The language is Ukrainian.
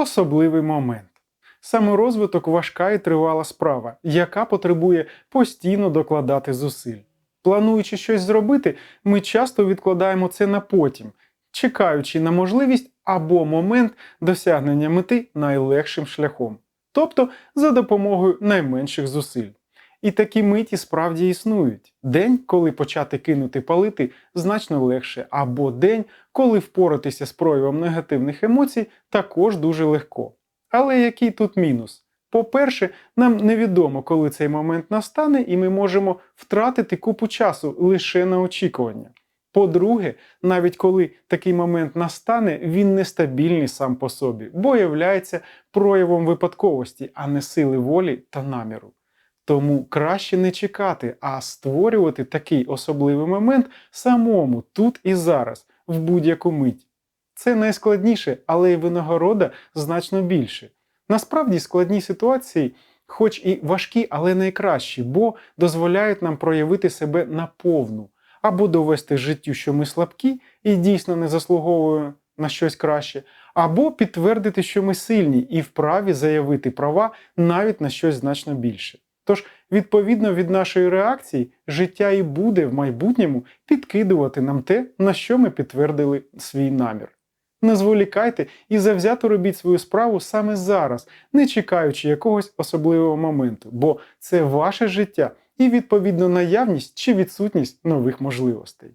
особливий момент. Саморозвиток важка і тривала справа, яка потребує постійно докладати зусиль. Плануючи щось зробити, ми часто відкладаємо це на потім, чекаючи на можливість або момент досягнення мети найлегшим шляхом, тобто за допомогою найменших зусиль. І такі миті справді існують. День, коли почати кинути палити, значно легше, або день, коли впоратися з проявом негативних емоцій, також дуже легко. Але який тут мінус? По-перше, нам невідомо, коли цей момент настане, і ми можемо втратити купу часу лише на очікування. По-друге, навіть коли такий момент настане, він нестабільний сам по собі, бо являється проявом випадковості, а не сили волі та наміру. Тому краще не чекати, а створювати такий особливий момент самому тут і зараз, в будь-яку мить. Це найскладніше, але й винагорода значно більше. Насправді складні ситуації, хоч і важкі, але найкращі, бо дозволяють нам проявити себе наповну, або довести життю, що ми слабкі і дійсно не заслуговуємо на щось краще, або підтвердити, що ми сильні і вправі заявити права навіть на щось значно більше. Тож, відповідно від нашої реакції, життя і буде в майбутньому підкидувати нам те, на що ми підтвердили свій намір. Не зволікайте і завзято робіть свою справу саме зараз, не чекаючи якогось особливого моменту, бо це ваше життя і відповідно наявність чи відсутність нових можливостей.